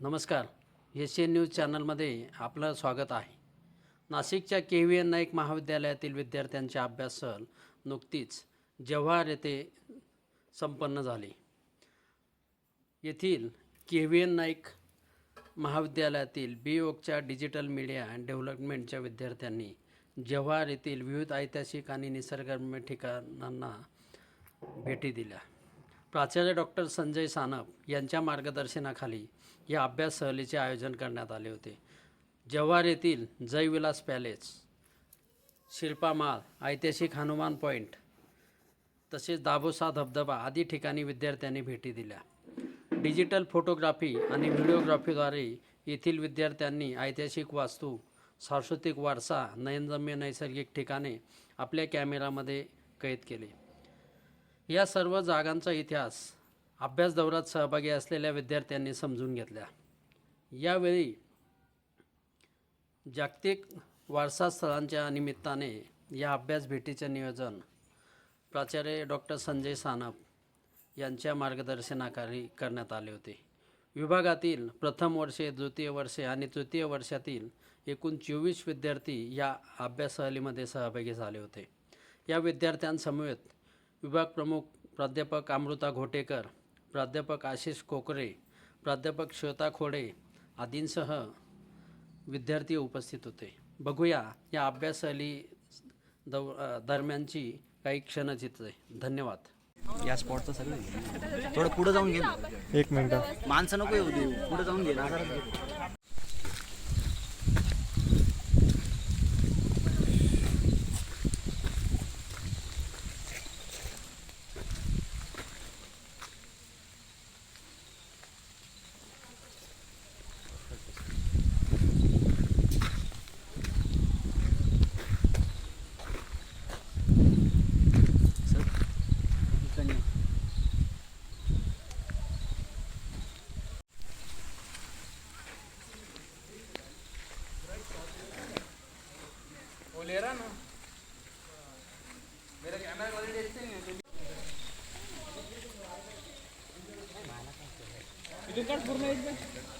नमस्कार. S N news चॅनलमध्ये आपलं स्वागत आहे. नाशिकच्या के व्ही एन नाईक महाविद्यालयातील विद्यार्थ्यांची अभ्यास सहल नुकतीच जव्हार येथे संपन्न झाली. येथील के व्ही एन नाईक महाविद्यालयातील बी ओकच्या डिजिटल मीडिया अँड डेव्हलपमेंटच्या विद्यार्थ्यांनी जव्हार येथील विविध ऐतिहासिक आणि निसर्गरम्य ठिकाणांना भेटी दिल्या. प्राचार्य डॉक्टर संजय सानप यांच्या मार्गदर्शनाखाली या अभ्यास सहलीचे आयोजन करण्यात आले होते. जव्हार येथील जयविलास पॅलेस शिल्पामाल ऐतिहासिक हनुमान पॉईंट तसेच दाभोसा धबधबा आदी ठिकाणी विद्यार्थ्यांनी भेटी दिल्या. डिजिटल फोटोग्राफी आणि व्हिडिओग्राफीद्वारे येथील विद्यार्थ्यांनी ऐतिहासिक वास्तू सांस्कृतिक वारसा नयनरम्य नैसर्गिक ठिकाणे आपल्या कॅमेरामध्ये कैद केले. या सर्व जागांचा इतिहास अभ्यास दौऱ्यात सहभागी असलेल्या विद्यार्थ्यांनी समजून घेतल्या. यावेळी जागतिक वारसा स्थळांच्या निमित्ताने या अभ्यास भेटीचे नियोजन प्राचार्य डॉक्टर संजय सानप यांच्या मार्गदर्शनाखाली करण्यात आले होते. विभागातील प्रथम वर्षे द्वितीय वर्षे आणि तृतीय वर्षातील एकूण चोवीस विद्यार्थी या अभ्यास सहलीमध्ये सहभागी झाले होते. या विद्यार्थ्यांसमवेत विभाग प्रमुख प्राध्यापक अमृता घोटेकर प्राध्यापक आशिष कोकरे प्राध्यापक श्वेता खोडे आदींसह विद्यार्थी उपस्थित होते. बघूया या अभ्यास सहली दौ अ, दरम्यानची काही क्षणचित्रे. धन्यवाद. या स्पॉटचं सगळं. थोडं पुढे जाऊन घे. एक मिनटं. माणसं नको येऊ देऊ. पुढे जाऊन घे. ना पूर्ण